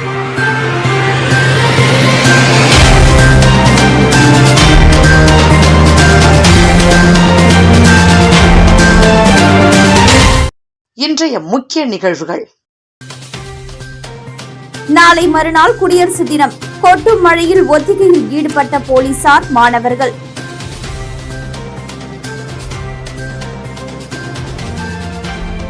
இன்றைய முக்கிய நிகழ்வுகள். நாளை மறுநாள் குடியரசு தினம். கொட்டும் மழையில் ஒத்திகையில் ஈடுபட்ட போலீசார் மாணவர்கள்.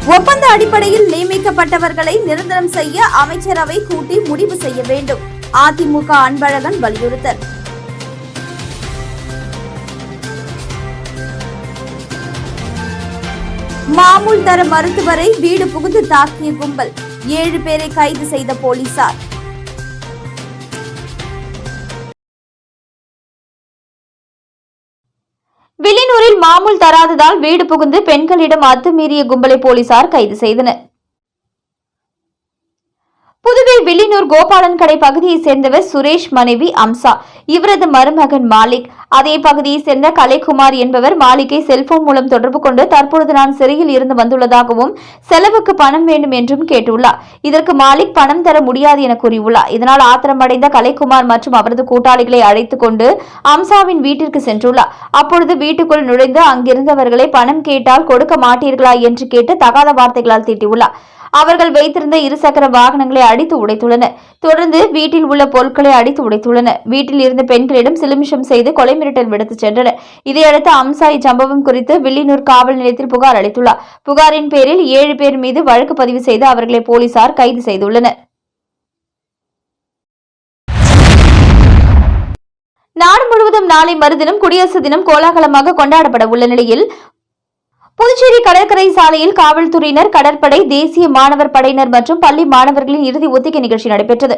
ஒப்பந்த அடிப்படையில் நியமிக்கப்பட்டவர்களை நிரந்தரம் செய்ய அமைச்சரவை கூட்டி முடிவு செய்ய வேண்டும். அதிமுக அன்பழகன் வலியுறுத்தல். மாமூல் தர மருத்துவரை வீடு புகுந்து தாக்கிய கும்பல். ஏழு பேரை கைது செய்த போலீசார். வில்லியனூரில் மாமூல் தராததால் வீடு புகுந்து பெண்களிடம் அத்துமீறிய கும்பலை போலீசார் கைது செய்தனர். புதுவை வில்லியனூர் கோபாலன் கடை பகுதியைச் சேர்ந்தவர் சுரேஷ் மனைவி அம்சா. இவரது மருமகன் மாலிக். அதே பகுதியைச் சேர்ந்த கலைக்குமார் என்பவர் மாலிக்கை செல்போன் மூலம் தொடர்பு கொண்டு தற்பொழுது நான் சிறையில் இருந்து வந்துள்ளதாகவும் செலவுக்கு பணம் வேண்டும் என்றும் கேட்டுள்ளார். இதற்கு மாலிக் பணம் தர முடியாது என கூறியுள்ளார். இதனால் ஆத்திரமடைந்த கலைக்குமார் மற்றும் அவரது கூட்டாளிகளை அழைத்துக் கொண்டு அம்சாவின் வீட்டிற்கு சென்றுள்ளார். அப்பொழுது வீட்டுக்குள் நுழைந்து அங்கிருந்தவர்களை பணம் கேட்டால் கொடுக்க மாட்டீர்களா என்று கேட்டு தகாத வார்த்தைகளால் திட்டியுள்ளார். அவர்கள் வைத்திருந்த இருசக்கர வாகனங்களை அடித்து உடைத்துள்ளனர் தொடர்ந்து வீட்டில் உள்ள பொருட்களை அடித்து உடைத்துள்ளனர் வீட்டில் இருந்த பெண்களிடம் சிலுமிஷம் செய்து கொலை மிரட்டல் விடுத்துச் சென்றனர் இதையடுத்து அம்சா இச்சம்பவம் குறித்து வில்லியனூர் காவல் நிலையத்தில் புகார் அளித்துள்ளார். புகாரின் பேரில் ஏழு பேர் மீது வழக்கு பதிவு செய்து அவர்களை போலீசார் கைது செய்துள்ளனர். நாடு முழுவதும் நாளை மறுதினம் குடியரசு தினம் கோலாகலமாக கொண்டாடப்பட உள்ள நிலையில் புதுச்சேரி கடற்கரை சாலையில் காவல்துறையினர் கடற்படை தேசிய மாணவர் படையினர் மற்றும் பள்ளி மாணவர்களின் இறுதி ஒத்திகை நிகழ்ச்சி நடைபெற்றது.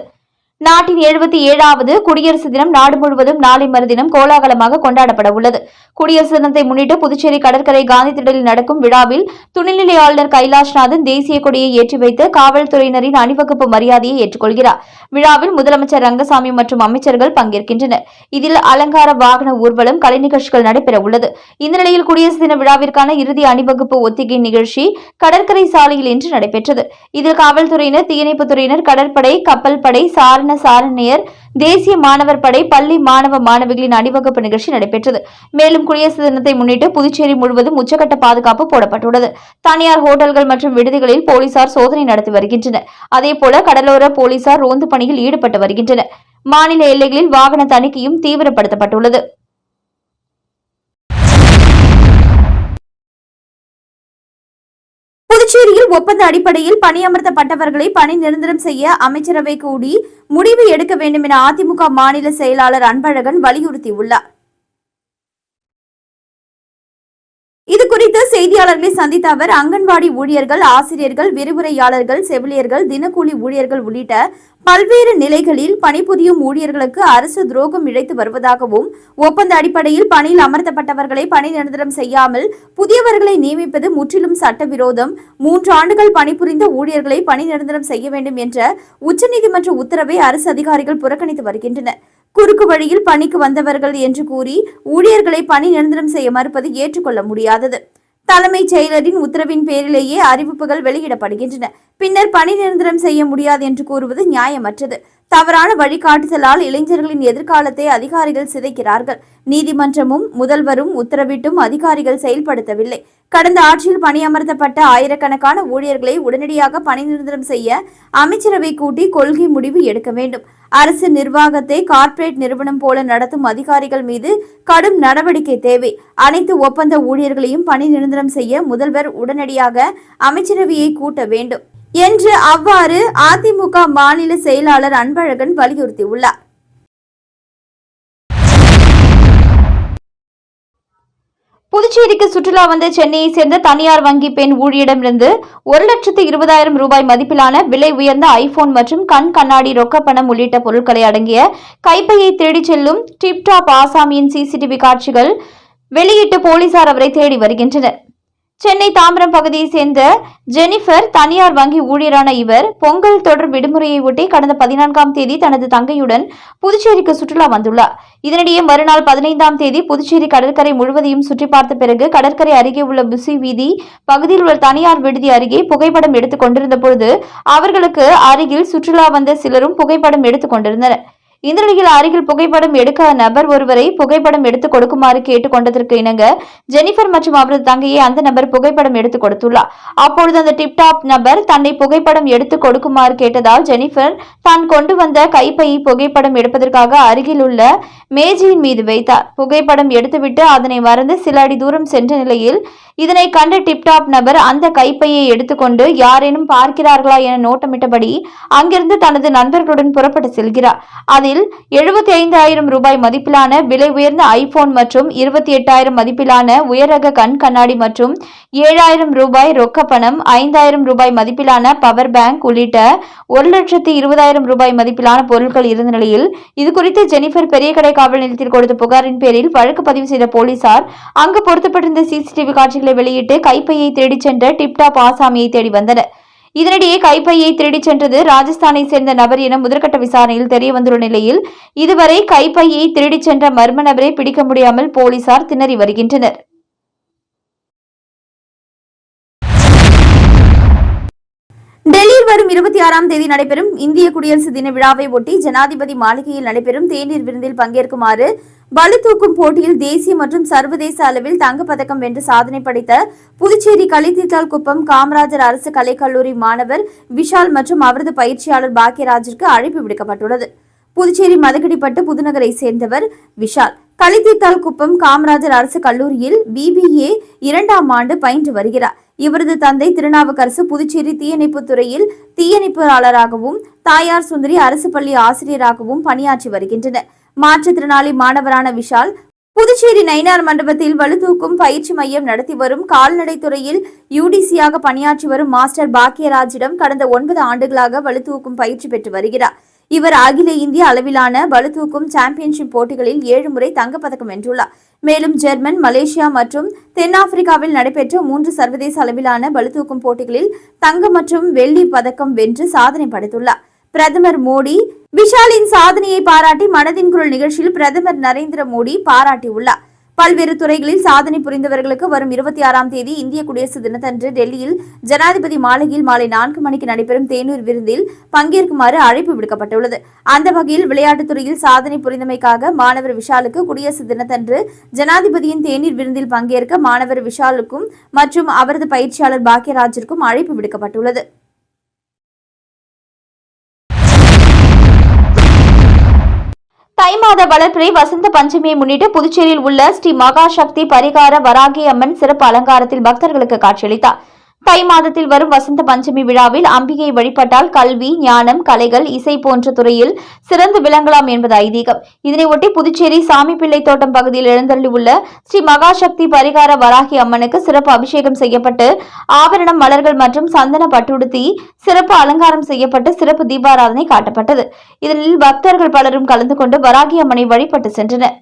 நாட்டின் எழுபத்தி ஏழாவது குடியரசு தினம் நாடு முழுவதும் நாளை மறுதினம் கோலாகலமாக கொண்டாடப்பட உள்ளது. குடியரசு தினத்தை முன்னிட்டு புதுச்சேரி கடற்கரை காந்தி திடலில் நடக்கும் விழாவில் துணைநிலை ஆளுநர் கைலாஷ்நாதன் தேசிய கொடியை ஏற்றி வைத்து காவல்துறையினரின் அணிவகுப்பு மரியாதையை ஏற்றுக்கொள்கிறார். விழாவில் முதலமைச்சர் ரங்கசாமி மற்றும் அமைச்சர்கள் பங்கேற்கின்றனர். இதில் அலங்கார வாகன ஊர்வலம் கலை நிகழ்ச்சிகள் நடைபெற உள்ளது. இந்த நிலையில் குடியரசு தின விழாவிற்கான இறுதி அணிவகுப்பு ஒத்திகை நிகழ்ச்சி கடற்கரை சாலையில் இன்று நடைபெற்றது. இதில் காவல்துறையினர் தீயணைப்புத் துறையினர் கடற்படை கப்பல் படை சாரண சாரணியர் தேசிய மாணவர் படை பள்ளி மாணவ மாணவிகளின் அணிவகுப்பு நிகழ்ச்சி நடைபெற்றது. மேலும் குடியரசு தினத்தை முன்னிட்டு புதுச்சேரி முழுவதும் உச்சகட்ட பாதுகாப்பு போடப்பட்டுள்ளது. தனியார் ஹோட்டல்கள் மற்றும் விடுதிகளில் போலீசார் சோதனை நடத்தி வருகின்றனர். அதேபோல கடலோர போலீசார் ரோந்து பணியில் ஈடுபட்டு வருகின்றனர். மாநில எல்லைகளில் வாகன தணிக்கையும் தீவிரப்படுத்தப்பட்டுள்ளது. புதுச்சேரியில் ஒப்பந்த அடிப்படையில் பணியமர்த்தப்பட்டவர்களை பணி நிரந்தரம் செய்ய அமைச்சரவை கூடி முடிவு எடுக்க வேண்டும் என அதிமுக மாநில செயலாளர் அன்பழகன் வலியுறுத்தியுள்ளார். இது குறித்து செய்தியாளர்களை சந்தித்த அவர் அங்கன்வாடி ஊழியர்கள் ஆசிரியர்கள் விரிவுரையாளர்கள் செவிலியர்கள் தினக்கூலி ஊழியர்கள் உள்ளிட்ட பல்வேறு நிலைகளில் பணிபுரியும் ஊழியர்களுக்கு அரசு துரோகம் இழைத்து வருவதாகவும் ஒப்பந்த அடிப்படையில் பணியில் அமர்த்தப்பட்டவர்களை பணி நிரந்தரம் செய்யாமல் புதியவர்களை நியமிப்பது முற்றிலும் சட்டவிரோதம். மூன்று ஆண்டுகள் பணிபுரிந்த ஊழியர்களை பணி நிரந்தரம் செய்ய வேண்டும் என்ற உச்சநீதிமன்ற உத்தரவை அரசு அதிகாரிகள் புறக்கணித்து வருகின்றனர். குறுக்கு வழியில் பணிக்கு வந்தவர்கள் என்று கூறி ஊழியர்களை பணி நிரந்தரம் செய்ய மறுப்பது ஏற்றுக்கொள்ள முடியாதது. தலைமைச் செயலரின் உத்தரவின் பேரிலேயே அறிவிப்புகள் வெளியிடப்படுகின்றன. பின்னர் பணி நிரந்தரம் செய்ய முடியாது என்று கூறுவது நியாயமற்றது. தவறான வழிகாட்டுதலால் இளைஞர்களின் எதிர்காலத்தை அதிகாரிகள் சிதைக்கிறார்கள். நீதிமன்றமும் முதல்வரும் உத்தரவிட்டும் அதிகாரிகள் செயல்படுத்தவில்லை. கடந்த ஆட்சியில் பணியமர்த்தப்பட்ட ஆயிரக்கணக்கான ஊழியர்களை உடனடியாக பணி நிரந்தரம் செய்ய அமைச்சரவை கூட்டி கொள்கை முடிவு எடுக்க வேண்டும். அரசு நிர்வாகத்தை கார்ப்பரேட் நிறுவனம் போல நடத்தும் அதிகாரிகள் மீது கடும் நடவடிக்கை தேவை. அனைத்து ஒப்பந்த ஊழியர்களையும் பணி நிரந்தரம் செய்ய முதல்வர் உடனடியாக அமைச்சரவையை கூட்ட வேண்டும் என்று அவ்வாறு அதிமுக மாநில செயலாளர் அன்பழகன் வலியுறுத்தியுள்ளார். புதுச்சேரிக்கு சுற்றுலா வந்த சென்னையை சேர்ந்த தனியார் வங்கி பெண் ஊழியரிடமிருந்து ஒரு லட்சத்து இருபதாயிரம் ரூபாய் மதிப்பிலான விலை உயர்ந்த ஐபோன் மற்றும் கண் கண்ணாடி ரொக்கப்பணம் உள்ளிட்ட பொருட்களை அடங்கிய கைப்பையை தேடிச் செல்லும் டிப்டாப் ஆசாமியின் சிசிடிவி காட்சிகள் வெளியிட்டு போலீசார் அவரை தேடி வருகின்றனர். சென்னை தாம்பரம் பகுதியைச் சேர்ந்த ஜெனிஃபர் தனியார் வங்கி ஊழியரான இவர் பொங்கல் தொடர் விடுமுறையை ஒட்டி கடந்த பதினான்காம் தேதி தனது தங்கையுடன் புதுச்சேரிக்கு சுற்றுலா வந்துள்ளார். இதனிடையே மறுநாள் பதினைந்தாம் தேதி புதுச்சேரி கடற்கரை முழுவதையும் சுற்றி பார்த்த பிறகு கடற்கரை அருகே உள்ள புசி வீதி பகுதியில் உள்ள தனியார் விடுதி அருகே புகைப்படம் எடுத்துக் கொண்டிருந்த பொழுது அவர்களுக்கு அருகில் சுற்றுலா வந்த சிலரும் புகைப்படம் எடுத்துக் கொண்டிருந்தனர். இந்த நிலையில் அருகில் புகைப்படம் எடுக்க நபர் ஒருவரை புகைப்படம் எடுத்துக் கொடுக்குமாறு கேட்டுக் கொண்டதற்கு இணங்க ஜெனிஃபர் மற்றும் அவரது தங்கையை அந்த நபர் புகைப்படம் எடுத்துக் கொடுத்துள்ளார். அப்பொழுது அந்த டிப்டாப் நபர் தன்னை புகைப்படம் எடுத்துக் கொடுக்குமாறு கேட்டதால் ஜெனிஃபர் தான் கொண்டு வந்த கைப்பையை புகைப்படம் எடுப்பதற்காக அருகில் உள்ள மேஜையின் மீது வைத்தார். புகைப்படம் எடுத்துவிட்டு அதனை மறந்து சில அடி தூரம் சென்ற நிலையில் இதனை கண்ட டிப்டாப் நபர் அந்த கைப்பையை எடுத்துக்கொண்டு யாரேனும் பார்க்கிறார்களா என நோட்டமிட்டபடி அங்கிருந்து தனது நண்பர்களுடன் புறப்பட்டு செல்கிறார். அதில் எழுபத்தி ஐந்தாயிரம் ரூபாய் மதிப்பிலான விலை உயர்ந்த ஐபோன் மற்றும் இருபத்தி எட்டாயிரம் மதிப்பிலான உயரக கண் கண்ணாடி மற்றும் ஏழாயிரம் ரூபாய் ரொக்க பணம் ஐந்தாயிரம் ரூபாய் மதிப்பிலான பவர் பேங்க் உள்ளிட்ட ஒரு லட்சத்தி இருபதாயிரம் ரூபாய் மதிப்பிலான பொருட்கள் இருந்த நிலையில் இதுகுறித்து ஜெனிஃபர் பெரியகடை காவல் நிலையத்தில் கொடுத்த புகாரின் பேரில் வழக்கு பதிவு செய்த போலீசார் அங்கு பொருத்தப்பட்டிருந்த சிசிடிவி காட்சிகள் வெளியிட்டு கைப்பையை தேடிச் சென்ற டிப்டாப் ஆசாமியை தேடி வந்தனர். இதனிடையே கைப்பையை திருடிச் சென்றது ராஜஸ்தானை சேர்ந்த நபர் என முதற்கட்ட விசாரணையில் தெரிய வந்துள்ள நிலையில் இதுவரை கைப்பையை திருடிச் சென்ற மர்ம நபரை பிடிக்க முடியாமல் போலீசார் திணறி வருகின்றனர். டெல்லியில் வரும் இருபத்தி ஆறாம் தேதி நடைபெறும் இந்திய குடியரசு தின விழாவை ஒட்டி ஜனாதிபதி மாளிகையில் நடைபெறும் தேநீர் விருந்தில் பங்கேற்குமாறு பளு தூக்கும் போட்டியில் தேசிய மற்றும் சர்வதேச அளவில் தங்கப்பதக்கம் வென்று சாதனை படைத்த புதுச்சேரி களித்தீத்தால் குப்பம் காமராஜர் அரசு கலைக்கல்லூரி மாணவர் விஷால் மற்றும் அவரது பயிற்சியாளர் பாக்கியராஜிற்கு அழைப்பு விடுக்கப்பட்டுள்ளது. புதுச்சேரி மதுக்கடிப்பட்டு புதுநகரை சேர்ந்தவர் விஷால். களித்தீத்தால் குப்பம் காமராஜர் அரசு கல்லூரியில் பிபிஏ இரண்டாம் ஆண்டு பயின்று வருகிறார். இவரது தந்தை திருநாவுக்கரசு புதுச்சேரி தீயணைப்புத் துறையில் தீயணைப்பாளராகவும் தாயார் சுந்தரி அரசு பள்ளி ஆசிரியராகவும் பணியாற்றி வருகின்றனர். மாற்றுத்திறனாளி மாணவரான விஷால் புதுச்சேரி நயினார் மண்டபத்தில் வலுதூக்கும் பயிற்சி மையம் நடத்தி வரும் கால்நடை துறையில் யூடிசியாக பணியாற்றி வரும் மாஸ்டர் பாக்கியராஜிடம் கடந்த ஒன்பது ஆண்டுகளாக வலுதூக்கும் பயிற்சி பெற்று வருகிறார். இவர் அகில இந்திய அளவிலான பளுதூக்கும் சாம்பியன்ஷிப் போட்டிகளில் ஏழு முறை தங்கப்பதக்கம் வென்றுள்ளார். மேலும் ஜெர்மன் மலேசியா மற்றும் தென்னாப்பிரிக்காவில் நடைபெற்ற மூன்று சர்வதேச அளவிலான பளுதூக்கும் போட்டிகளில் தங்கம் மற்றும் வெள்ளி பதக்கம் வென்று சாதனை படைத்துள்ளார். பிரதமர் மோடி. விஷாலின் சாதனையை பாராட்டி மனதின் குரல் நிகழ்ச்சியில் பிரதமர் நரேந்திர மோடி பாராட்டியுள்ளார். பல்வேறு துறைகளில் சாதனை புரிந்தவர்களுக்கு வரும் இருபத்தி ஆறாம் தேதி இந்திய குடியரசு தினத்தன்று டெல்லியில் ஜனாதிபதி மாளிகையில் மாலை நான்கு மணிக்கு நடைபெறும் தேநீர் விருந்தில் பங்கேற்குமாறு அழைப்பு விடுக்கப்பட்டுள்ளது. அந்த வகையில் விளையாட்டுத் துறையில் சாதனை புரிந்தமைக்காக மாணவர் விஷாலுக்கு குடியரசு தினத்தன்று ஜனாதிபதியின் தேநீர் விருந்தில் பங்கேற்க மாணவர் விஷாலுக்கும் மற்றும் அவரது பயிற்சியாளர் பாக்யராஜிற்கும் அழைப்பு விடுக்கப்பட்டுள்ளது. தை மாத வளர்ப்பிறை வசந்த பஞ்சமியை முன்னிட்டு புதுச்சேரியில் உள்ள ஸ்ரீ மகா சக்தி பரிகார வராகி அம்மன் சிறப்பு அலங்காரத்தில் பக்தர்களுக்கு காட்சியளித்தார். தை மாதத்தில் வரும் வசந்த பஞ்சமி விழாவில் அம்பிகை வழிபட்டால் கல்வி ஞானம் கலைகள் இசை போன்ற துறையில் சிறந்து விளங்கலாம் என்பது ஐதீகம். இதனையொட்டி புதுச்சேரி சாமிப்பிள்ளை தோட்டம் பகுதியில் எழுந்தள்ளியுள்ள ஸ்ரீ மகாசக்தி பரிகார வராகி அம்மனுக்கு சிறப்பு அபிஷேகம் செய்யப்பட்டு ஆபரணம் மலர்கள் மற்றும் சந்தன பட்டுடுத்தி சிறப்பு அலங்காரம் செய்யப்பட்டு சிறப்பு தீபாராதனை காட்டப்பட்டது. இதில் பக்தர்கள் பலரும் கலந்து கொண்டு வராகி அம்மனை வழிபட்டு சென்றனர்.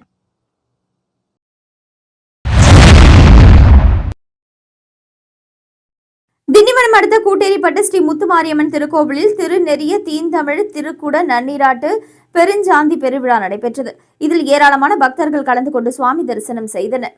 திருமணம் அடுத்த கூட்டேரிப்பட்டு ஸ்ரீ முத்துமாரியம்மன் திருக்கோவிலில் திருநெறிய தீந்தமிழ் திருக்குட நன்னீராட்டு பெருஞ்சாந்தி பெருவிழா நடைபெற்றது. இதில் ஏராளமான பக்தர்கள் கலந்து கொண்டு சுவாமி தரிசனம் செய்தனர்.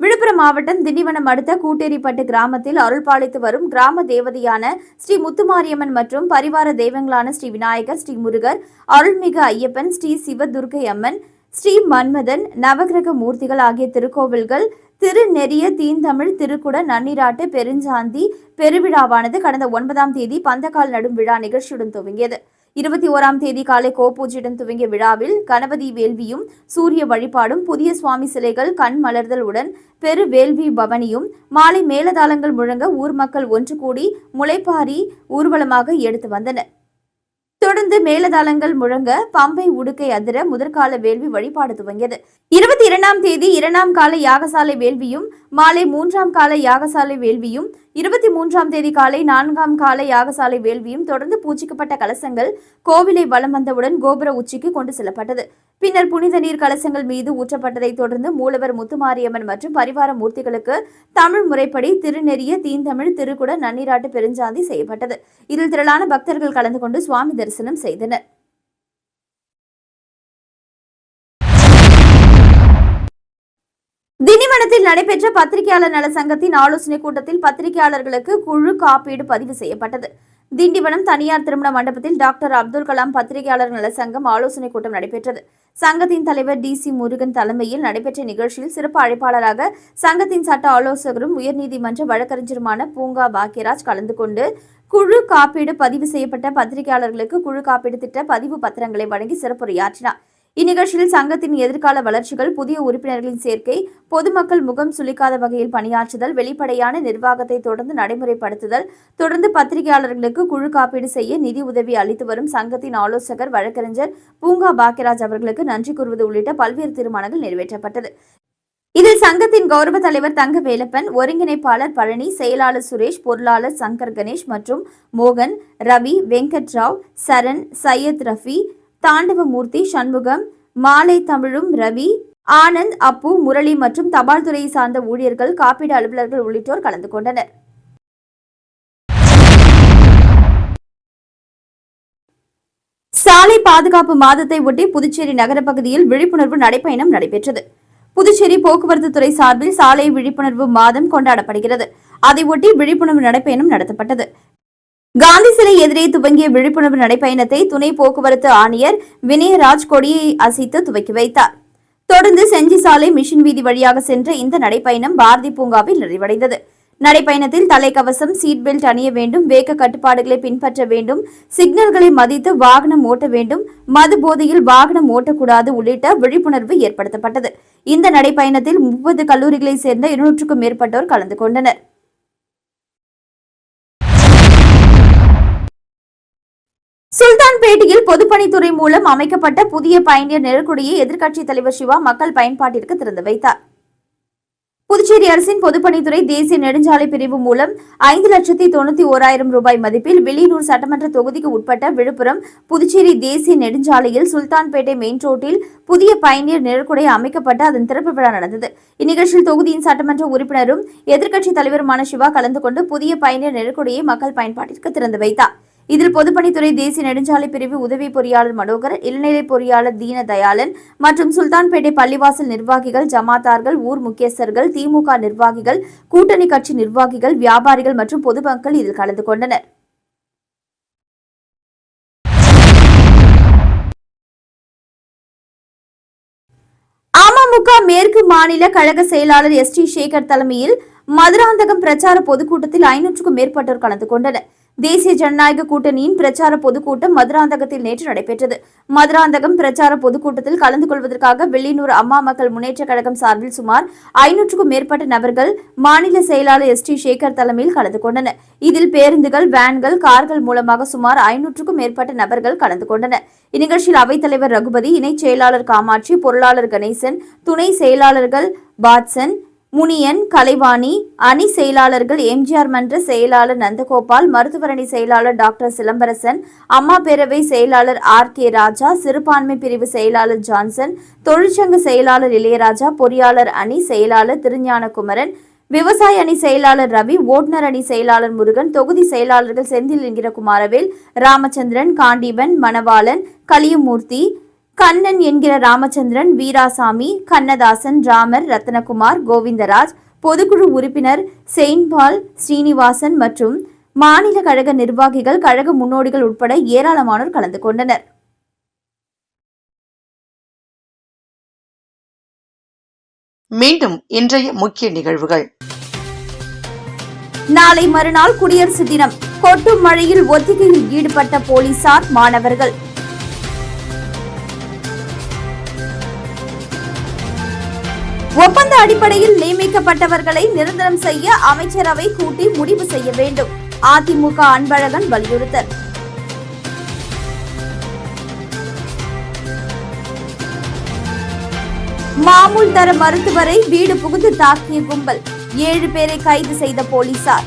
விழுப்புரம் மாவட்டம் திண்டிவனம் அடுத்த கூட்டேரிப்பட்டு கிராமத்தில் அருள்பாலித்து வரும் கிராம தேவதையான ஸ்ரீ முத்துமாரியம்மன் மற்றும் பரிவார தெய்வங்களான ஸ்ரீ விநாயகர் ஸ்ரீ முருகர் அருள்மிகு ஐயப்பன் ஸ்ரீ சிவதுர்க்கை அம்மன் ஸ்ரீ மன்மதன் நவகிரக மூர்த்திகள் ஆகிய திருக்கோவில்கள் திருநெறிய தீந்தமிழ் திருக்குட நன்னிராட்டு பெருஞ்சாந்தி பெருவிழாவானது கடந்த ஒன்பதாம் தேதி பந்தக்கால் நடும் விழா நிகழ்ச்சியுடன் துவங்கியது. இருபத்தி ஓராம் தேதி காலை கோபூஜையுடன் துவங்கிய விழாவில் கணபதி வேள்வியும் சூரிய வழிபாடும் புதிய சுவாமி சிலைகள் கண் மலர்தல் உடன் பெரு வேள்வி பவனியும் மாலை மேலதாளங்கள் முழங்க ஊர் மக்கள் ஒன்று கூடி முளைப்பாரி ஊர்வலமாக எடுத்து வந்தனர் தொடர்ந்து மேலதாளங்கள் முழங்க பம்பை உடுக்கை அதிர முதற்கால வேள்வி வழிபாடு துவங்கியது. இருபத்தி இரண்டாம் தேதி இரண்டாம் கால யாகசாலை வேள்வியும் மாலை மூன்றாம் கால யாகசாலை வேள்வியும் இருபத்தி மூன்றாம் தேதி காலை நான்காம் கால யாகசாலை வேள்வியும் தொடர்ந்து பூச்சிக்கப்பட்ட கலசங்கள் கோவிலை வலம் வந்தவுடன் கோபுர உச்சிக்கு கொண்டு செல்லப்பட்டது. பின்னர் புனித நீர் கலசங்கள் மீது ஊற்றப்பட்டதைத் தொடர்ந்து மூலவர் முத்துமாரியம்மன் மற்றும் பரிவார மூர்த்திகளுக்கு தமிழ் முறைப்படி திருநெறிய தீந்தமிழ் திருக்குட நன்னீராட்டு பெருஞ்சாந்தி செய்யப்பட்டது. இதில் திரளான பக்தர்கள் கலந்து கொண்டு சுவாமி தரிசனம் செய்தனர். திண்டிவனத்தில் நடைபெற்ற பத்திரிகையாளர் நல சங்கத்தின் ஆலோசனைக் கூட்டத்தில் பத்திரிகையாளர்களுக்கு குழு காப்பீடு பதிவு செய்யப்பட்டது. திண்டிவனம் தனியார் திருமண மண்டபத்தில் டாக்டர் அப்துல் கலாம் பத்திரிகையாளர் நல சங்கம் ஆலோசனைக் கூட்டம் நடைபெற்றது. சங்கத்தின் தலைவர் டி சி முருகன் தலைமையில் நடைபெற்ற நிகழ்ச்சியில் சிறப்பு அழைப்பாளராக சங்கத்தின் சட்ட ஆலோசகரும் உயர்நீதிமன்ற வழக்கறிஞருமான பூங்கா பாக்கியராஜ் கலந்து கொண்டு குழு காப்பீடு பதிவு செய்யப்பட்ட பத்திரிகையாளர்களுக்கு குழு காப்பீடு திட்ட பதிவு பத்திரங்களை வழங்கி சிறப்புரையாற்றினார். இந்நிகழ்ச்சியில் சங்கத்தின் எதிர்கால வளர்ச்சிகள் புதிய உறுப்பினர்களின் சேர்க்கை பொதுமக்கள் முகம் சுளிக்காத வகையில் பணியாற்றுதல் வெளிப்படையான நிர்வாகத்தை தொடர்ந்து நடைமுறைப்படுத்துதல் தொடர்ந்து பத்திரிகையாளர்களுக்கு குழு காப்பீடு செய்ய நிதி உதவி அளித்து வரும் சங்கத்தின் ஆலோசகர் வழக்கறிஞர் பூங்கா பாக்கியராஜ் அவர்களுக்கு நன்றி கூறுவது உள்ளிட்ட பல்வேறு தீர்மானங்கள் நிறைவேற்றப்பட்டது. இதில் சங்கத்தின் கௌரவ தலைவர் தங்க வேலப்பன் ஒருங்கிணைப்பாளர் பழனி செயலாளர் சுரேஷ் பொருளாளர் சங்கர் கணேஷ் மற்றும் மோகன் ரவி வெங்கட்ராவ் சரண் சையத் ரஃபி தாண்டவமூர்த்தி சண்முகம் மாலை தமிழும் ரவி ஆனந்த் அப்பு முரளி மற்றும் தபால் துறையை சார்ந்த ஊழியர்கள் காப்பீடு அலுவலர்கள் உள்ளிட்டோர் கலந்து கொண்டனர். சாலை பாதுகாப்பு மாதத்தை ஒட்டி புதுச்சேரி நகர பகுதியில் விழிப்புணர்வு நடைப்பயணம் நடைபெற்றது. புதுச்சேரி போக்குவரத்து துறை சார்பில் சாலை விழிப்புணர்வு மாதம் கொண்டாடப்படுகிறது. அதையொட்டி விழிப்புணர்வு நடைப்பயணம் நடத்தப்பட்டது. காந்தி சிலை எதிரே துவங்கிய விழிப்புணர்வு நடைப்பயணத்தை துணை போக்குவரத்து ஆணையர் வினயராஜ் கொடியை அசைத்து துவக்கி வைத்தார். தொடர்ந்து செஞ்சி சாலை மிஷின் வீதி வழியாக சென்ற இந்த நடைப்பயணம் பாரதி பூங்காவில் நிறைவடைந்தது. நடைப்பயணத்தில் தலைக்கவசம் சீட் பெல்ட் அணிய வேண்டும் வேக கட்டுப்பாடுகளை பின்பற்ற வேண்டும் சிக்னல்களை மதித்து வாகனம் ஓட்ட வேண்டும் மது போதையில் வாகனம் ஓட்டக்கூடாது உள்ளிட்ட விழிப்புணர்வு ஏற்படுத்தப்பட்டது. இந்த நடைப்பயணத்தில் முப்பது கல்லூரிகளைச் சேர்ந்த இருநூற்றுக்கும் மேற்பட்டோர் கலந்து கொண்டனர். சுல்தான்பேட்டையில் பொதுப்பணித்துறை மூலம் அமைக்கப்பட்ட புதிய பயணியர் நெருக்குடியை எதிர்க்கட்சித் தலைவர் சிவா மக்கள் பயன்பாட்டிற்கு திறந்து வைத்தார். புதுச்சேரி அரசின் பொதுப்பணித்துறை தேசிய நெடுஞ்சாலை பிரிவு மூலம் ஐந்து லட்சத்தி தொண்ணூத்தி ஓராயிரம் ரூபாய் மதிப்பில் வெளியூர் சட்டமன்ற தொகுதிக்கு உட்பட்ட விழுப்புரம் புதுச்சேரி தேசிய நெடுஞ்சாலையில் சுல்தான்பேட்டை மெயின் ரோட்டில் புதிய பயணியர் நெருக்குடை அமைக்கப்பட்டு அதன் திறப்பு விழா நடந்தது. இந்நிகழ்ச்சியில் தொகுதியின் சட்டமன்ற உறுப்பினரும் எதிர்க்கட்சித் தலைவருமான சிவா கலந்து கொண்டு புதிய பயணியர் நெருக்குடையை மக்கள் பயன்பாட்டிற்கு திறந்து வைத்தார். இதில் பொதுப்பணித்துறை தேசிய நெடுஞ்சாலை பிரிவு உதவி பொறியாளர் மனோகர் இளநிலை பொறியாளர் தீன தயாளன் மற்றும் சுல்தான்பேட்டை பள்ளிவாசல் நிர்வாகிகள் ஜமாத்தார்கள் ஊர் முக்கியஸ்தர்கள் திமுக நிர்வாகிகள் கூட்டணி கட்சி நிர்வாகிகள் வியாபாரிகள் மற்றும் பொதுமக்கள் இதில் கலந்து கொண்டனர். அமமுக மேற்கு மாநில கழக செயலாளர் எஸ் டி சேகர் தலைமையில் மதுராந்தகம் பிரச்சார பொதுக்கூட்டத்தில் ஐநூற்றுக்கும் மேற்பட்டோர் கலந்து கொண்டனர். தேசிய ஜனநாயக கூட்டணியின் பிரச்சார பொதுக்கூட்டம் மதுராந்தகத்தில் நேற்று நடைபெற்றது. மதுராந்தகம் பிரச்சார பொதுக்கூட்டத்தில் கலந்து கொள்வதற்காக வெள்ளினூர் அம்மா மக்கள் முன்னேற்ற கழகம் சார்பில் சுமார் ஐநூற்றுக்கும் மேற்பட்ட நபர்கள் மாநில செயலாளர் எஸ் டி சேகர் தலைமையில் கலந்து கொண்டனர். இதில் பேருந்துகள் வேன்கள் கார்கள் மூலமாக சுமார் ஐநூற்றுக்கும் மேற்பட்ட நபர்கள் கலந்து கொண்டனர். இந்நிகழ்ச்சியில் அவைத்தலைவர் ரகுபதி இணைச் செயலாளர் காமாட்சி பொருளாளர் கணேசன் துணை செயலாளர்கள் பாட்சன் முனியன் கலைவாணி அணி செயலாளர்கள் எம்ஜிஆர் மன்ற செயலாளர் நந்தகோபால் மருத்துவரணி செயலாளர் டாக்டர் சிலம்பரசன் அம்மா பேரவை செயலாளர் ஆர் கே ராஜா சிறுபான்மை பிரிவு செயலாளர் ஜான்சன் தொழிற்சங்க செயலாளர் இளையராஜா பொறியாளர் அணி செயலாளர் திருஞானகுமரன் விவசாய அணி செயலாளர் ரவி ஓட்டுநர் அணி செயலாளர் முருகன் தொகுதி செயலாளர்கள் செந்தில் என்கிற குமாரவேல் ராமச்சந்திரன் காண்டீபன் மணவாளன் கலியமூர்த்தி கண்ணன் என்கிற ராமச்சந்திரன் வீராசாமி கண்ணதாசன் ராமர் ரத்னகுமார் கோவிந்தராஜ் பொதுக்குழு உறுப்பினர் செயின்பால் ஸ்ரீனிவாசன் மற்றும் மாநில கழக நிர்வாகிகள் கழக முன்னோடிகள் உட்பட ஏராளமானோர் கலந்து கொண்டனர். மீண்டும் இன்றைய முக்கிய நிகழ்வுகள். நாளை மறுநாள் குடியரசு தினம். கொட்டும் மழையில் ஒத்திகையில் ஈடுபட்ட போலீசார் மாணவர்கள். ஒப்பந்த அடிப்படையில் நியமிக்கப்பட்டவர்களை நிரந்தரம் செய்ய அமைச்சரவை கூட்டி முடிவு செய்ய வேண்டும். அதிமுக அன்பழகன் வலியுறுத்தல். மாமூல் தர மருத்துவரை வீடு புகுந்து தாக்கிய கும்பல். ஏழு பேரை கைது செய்த போலீசார்.